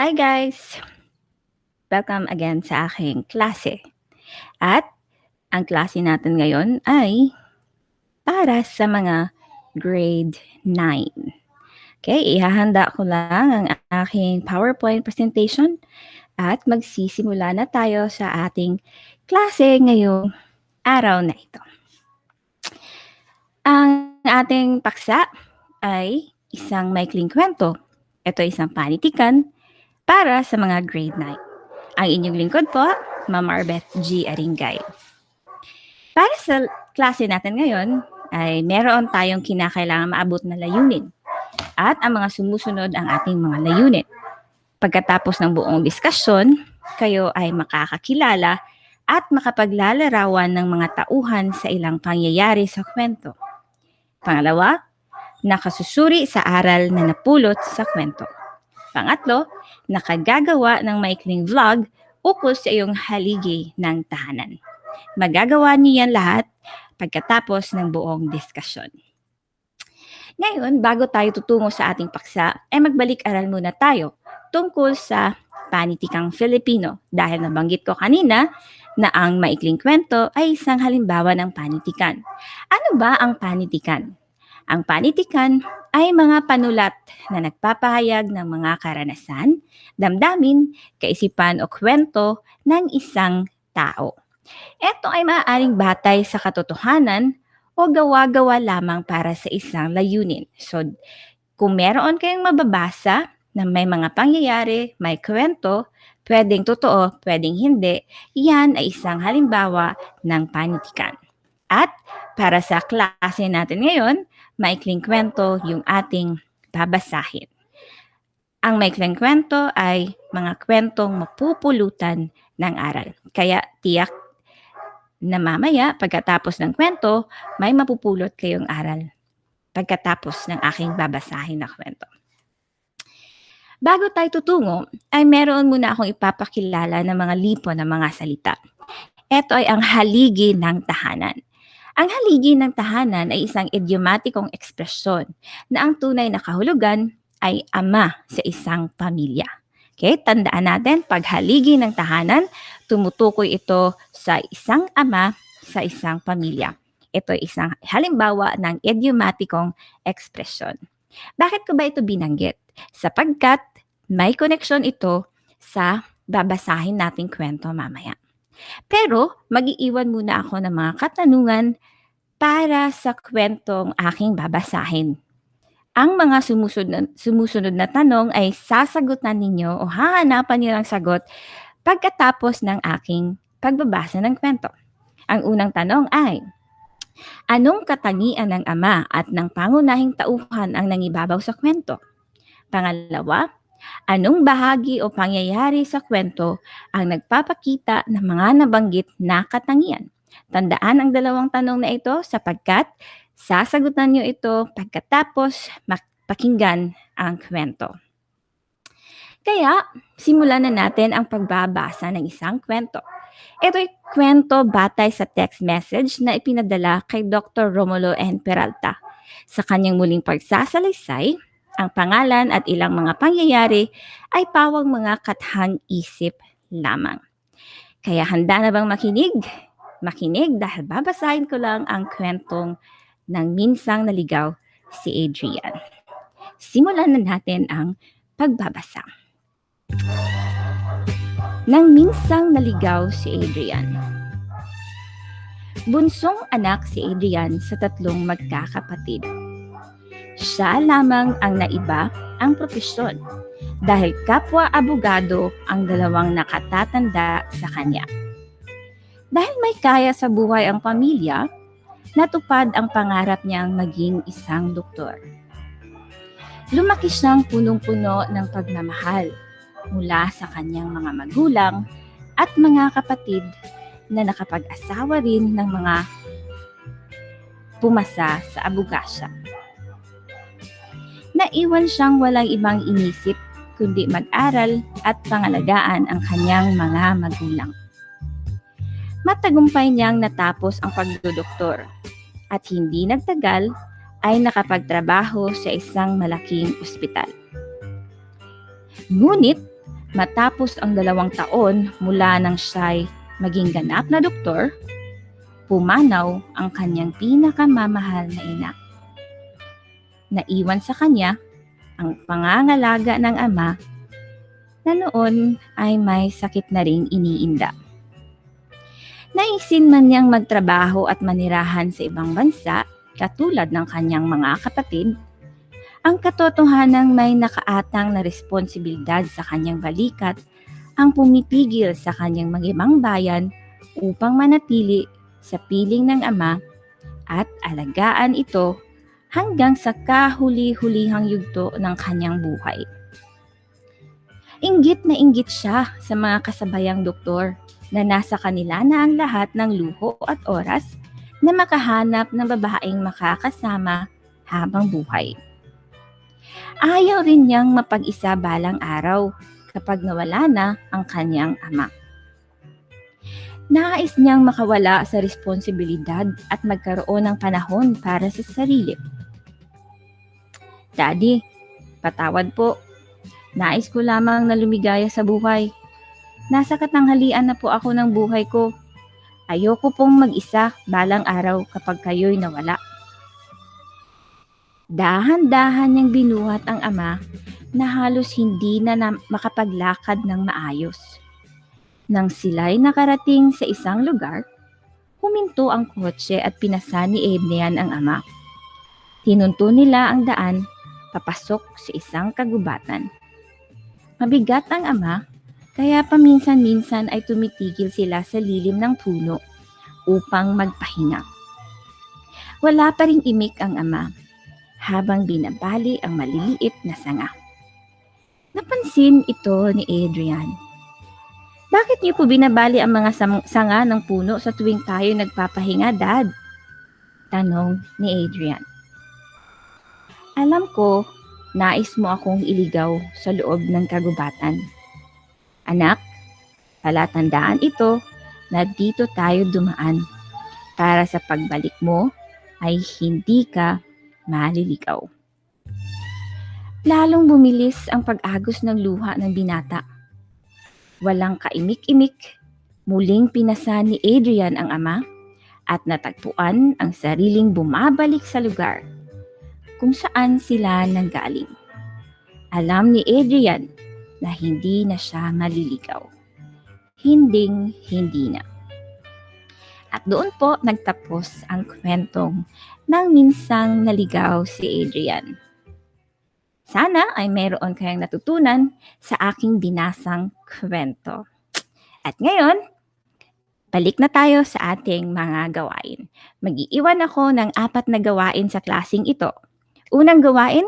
Hi guys! Welcome again sa aking klase. At ang klase natin ngayon ay para sa mga grade 9. Okay, ihahanda ko lang ang aking PowerPoint presentation at magsisimula na tayo sa ating klase ngayong araw na ito. Ang ating paksa ay isang maikling kwento. Ito isang panitikan para sa mga grade 9. Ang inyong lingkod po, Ma'am Arbeth G. Aringay. Para sa klase natin ngayon, ay meron tayong kinakailangan maabot na layunin at ang mga sumusunod ang ating mga layunin. Pagkatapos ng buong diskusyon, kayo ay makakakilala at makapaglalarawan ng mga tauhan sa ilang pangyayari sa kwento. Pangalawa, nakasusuri sa aral na napulot sa kwento. Pangatlo, nakagagawa ng maikling vlog ukol sa iyong haligi ng tahanan. Magagawa niyo lahat pagkatapos ng buong diskusyon. Ngayon, bago tayo tutungo sa ating paksa, ay magbalik-aral muna tayo tungkol sa panitikang Filipino dahil nabanggit ko kanina na ang maikling kwento ay isang halimbawa ng panitikan. Ano ba ang panitikan? Ang panitikan ay mga panulat na nagpapahayag ng mga karanasan, damdamin, kaisipan o kwento ng isang tao. Ito ay maaaring batay sa katotohanan o gawa-gawa lamang para sa isang layunin. So, kung meron kayong mababasa na may mga pangyayari, may kwento, pwedeng totoo, pwedeng hindi, yan ay isang halimbawa ng panitikan. At para sa klase natin ngayon, maikling kwento yung ating babasahin. Ang maikling kwento ay mga kwentong mapupulutan ng aral. Kaya tiyak na mamaya, pagkatapos ng kwento, may mapupulot kayong aral pagkatapos ng aking babasahin na kwento. Bago tayo tutungo, ay meron muna akong ipapakilala ng mga lipo ng mga salita. Ito ay ang haligi ng tahanan. Ang haligi ng tahanan ay isang idiomatikong ekspresyon na ang tunay na kahulugan ay ama sa isang pamilya. Okay, tandaan natin, pag haligi ng tahanan, tumutukoy ito sa isang ama sa isang pamilya. Ito ay isang halimbawa ng idiomatikong ekspresyon. Bakit ko ba ito binanggit? Sapagkat may koneksyon ito sa babasahin nating kwento mamaya. Pero magiiwan muna ako ng mga katanungan para sa kwentong aking babasahin. Ang mga sumusunod na, sumusunod na tanong ay sasagutan ninyo o hahanapan niyo ng sagot pagkatapos ng aking pagbabasa ng kwento. Ang unang tanong ay, Anong katangian ng ama at ng pangunahing tauhan ang nangibabaw sa kwento? Pangalawa, anong bahagi o pangyayari sa kwento ang nagpapakita ng mga nabanggit na katangian? Tandaan ang dalawang tanong na ito sapagkat sasagutan nyo ito pagkatapos pakinggan ang kwento. Kaya, simulan na natin ang pagbabasa ng isang kwento. Ito ay kwento batay sa text message na ipinadala kay Dr. Romulo N. Peralta. Sa kanyang muling pagsasalaysay, ang pangalan at ilang mga pangyayari ay pawang mga kathang isip lamang. Kaya handa na bang makinig? Makinig dahil babasahin ko lang ang kwentong ng minsang naligaw si Adrian. Simulan na natin ang pagbabasa. Nang minsang naligaw si Adrian. Bunsong anak si Adrian sa tatlong magkakapatid. Siya lamang ang naiba ang propesyon dahil kapwa abogado ang dalawang nakatatanda sa kanya. Dahil may kaya sa buhay ang pamilya, natupad ang pangarap niyang maging isang doktor. Lumaki siyang punong-puno ng pagmamahal mula sa kanyang mga magulang at mga kapatid na nakapag-asawa rin ng mga pumasa sa abugasya. Naiwan siyang walang ibang inisip kundi mag-aral at pangalagaan ang kanyang mga magulang. Matagumpay niyang natapos ang pagdodoktor at hindi nagtagal ay nakapagtrabaho sa isang malaking ospital. Ngunit Matapos ang dalawang taon mula nang siya'y maging ganap na doktor, pumanaw ang kanyang pinakamamahal na ina. Naiwan sa kanya ang pangangalaga ng ama na noon ay may sakit na ring iniinda. Naisin man niyang magtrabaho at manirahan sa ibang bansa katulad ng kanyang mga kapatid, ang katotohanang may nakaatang na responsibilidad sa kanyang balikat ang pumipigil sa kanyang magibang bayan upang manatili sa piling ng ama at alagaan ito hanggang sa kahuli-hulihang yugto ng kanyang buhay. Inggit na inggit siya sa mga kasabayang doktor na nasa kanila na ang lahat ng luho at oras na makahanap ng babaeng makakasama habang buhay. Ayaw rin niyang mapag-isa balang araw kapag nawala na ang kanyang ama. Nais niyang makawala sa responsibilidad at magkaroon ng panahon para sa sarili. Daddy, patawad po. Nais ko lamang na lumigaya sa buhay. Nasa katanghalian na po ako ng buhay ko. Ayoko pong mag-isa balang araw kapag kayo'y nawala. Dahan-dahan niyang binuhat ang ama na halos hindi na, na makapaglakad ng maayos. Nang sila'y nakarating sa isang lugar, huminto ang kotse at pinasa ni Adrian ang ama. Tinunto nila ang daan papasok sa isang kagubatan. Mabigat ang ama, kaya paminsan-minsan ay tumitigil sila sa lilim ng puno upang magpahinga. Wala pa ring imik ang ama habang binabali ang maliliit na sanga. Napansin ito ni Adrian. Bakit niyo po binabali ang mga sanga ng puno sa tuwing tayo nagpapahinga, Dad? Tanong ni Adrian. Alam ko, nais mo akong iligaw sa loob ng kagubatan. Anak, palatandaan ito na dito tayo dumaan para sa pagbalik mo ay hindi ka maliligaw. Lalong bumilis ang pag-agos ng luha ng binata. Walang kaimik-imik, muling pinasa ni Adrian ang ama at natagpuan ang sariling bumabalik sa lugar kung saan sila nanggaling. Alam ni Adrian na hindi na siya maliligaw. Hinding hindi na. At doon po nagtapos ang kwentong nang minsang naligaw si Adrian. Sana ay mayroon kayong natutunan sa aking binasang kwento. At ngayon, balik na tayo sa ating mga gawain. Mag-iiwan ako ng apat na gawain sa klasing ito. Unang gawain,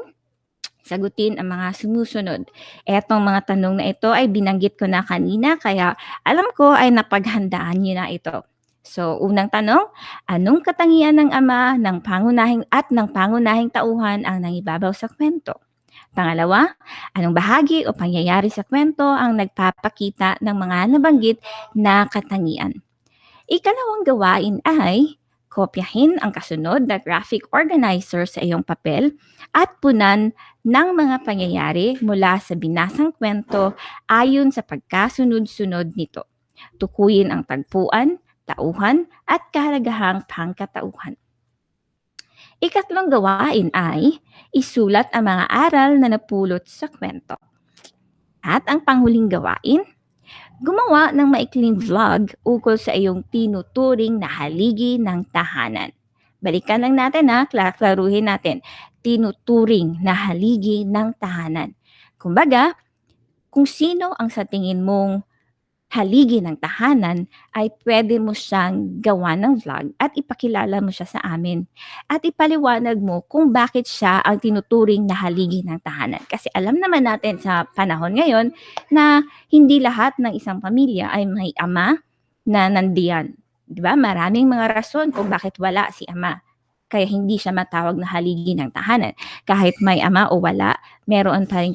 sagutin ang mga sumusunod. Etong mga tanong na ito ay binanggit ko na kanina kaya alam ko ay napaghandaan niyo na ito. So, unang tanong, anong katangian ng ama ng pangunahing at ng pangunahing tauhan ang nangibabaw sa kwento? Pangalawa, anong bahagi o pangyayari sa kwento ang nagpapakita ng mga nabanggit na katangian? Ikalawang gawain ay kopyahin ang kasunod na graphic organizer sa iyong papel at punan ng mga pangyayari mula sa binasang kwento ayon sa pagkasunod-sunod nito. Tukuyin ang tagpuan, tauhan at kahalagahang pangkatauhan. Ikatlong gawain ay isulat ang mga aral na napulot sa kwento. At ang panghuling gawain, gumawa ng maikling vlog ukol sa iyong tinuturing na haligi ng tahanan. Balikan lang natin ha, klaruhin natin. Tinuturing na haligi ng tahanan. Kumbaga, kung sino ang sa tingin mong haligi ng tahanan, ay pwede mo siyang gawa ng vlog at ipakilala mo siya sa amin. At ipaliwanag mo kung bakit siya ang tinuturing na haligi ng tahanan. Kasi alam naman natin sa panahon ngayon na hindi lahat ng isang pamilya ay may ama na nandiyan. Di ba? Maraming mga rason kung bakit wala si ama kaya hindi siya matawag na haligi ng tahanan. Kahit may ama o wala, meron pa rin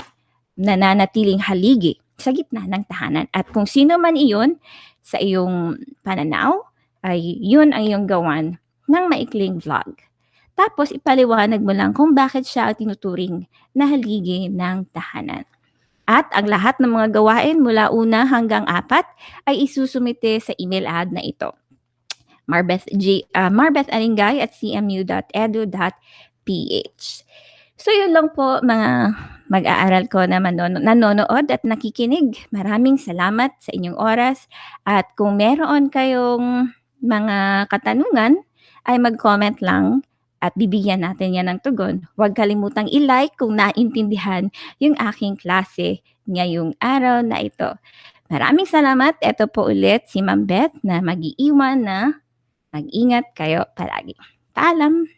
nananatiling haligi sa gitna ng tahanan. At kung sino man iyon sa iyong pananaw, ay yun ang iyong gawan ng maikling vlog. Tapos ipaliwanag mo lang kung bakit siya tinuturing na haligi ng tahanan. At ang lahat ng mga gawain mula una hanggang apat ay isusumite sa email ad na ito. Marbeth, G, uh, Marbeth Aringay at cmu.edu.ph. So yun lang po mga mag-aaral ko na manon- nanonood at nakikinig. Maraming salamat sa inyong oras at kung meron kayong mga katanungan ay mag-comment lang at bibigyan natin yan ng tugon. Huwag kalimutang i-like kung naintindihan yung aking klase ngayong araw na ito. Maraming salamat. Ito po ulit si Ma'am Beth na mag-iiwan na mag-ingat kayo palagi. Paalam!